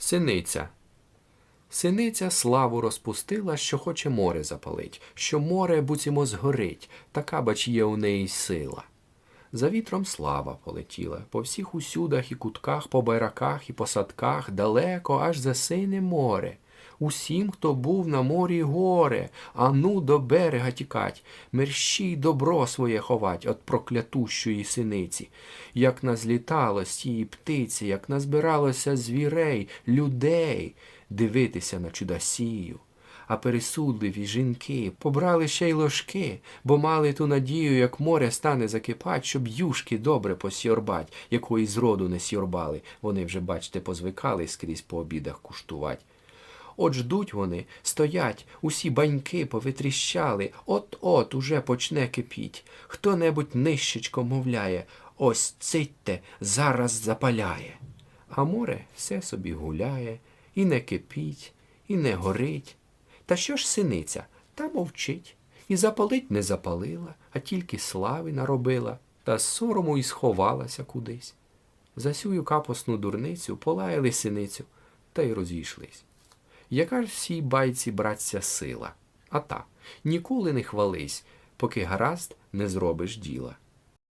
Синиця. Синиця славу розпустила, що хоче море запалить, що море буцімо згорить, така бач є у неї сила. За вітром слава полетіла, по всіх усюдах і кутках, по байраках і по садках, далеко аж за сине море. Усім, хто був на морі горе, а ну до берега тікать, мерщій добро своє ховать от проклятущої синиці. Як назлітало з тієї птиці, як назбиралося звірей, людей, дивитися на чудосію. А пересудливі жінки побрали ще й ложки, бо мали ту надію, як море стане закипать, щоб юшки добре посьорбать, якої зроду не сьорбали. Вони вже, бачте, позвикали скрізь по обідах куштувати. От ждуть вони, стоять, усі баньки повитріщали, от-от уже почне кипіть. Хто-небудь нищечко мовляє, ось цитьте, зараз запаляє. А море все собі гуляє, і не кипіть, і не горить. Та що ж синиця? Та мовчить. І запалить не запалила, а тільки слави наробила, та сорому й сховалася кудись. За сюю капосну дурницю полаяли синицю, та й розійшлись. Яка ж всій байці братця сила? А та, ніколи не хвались, поки гаразд не зробиш діла.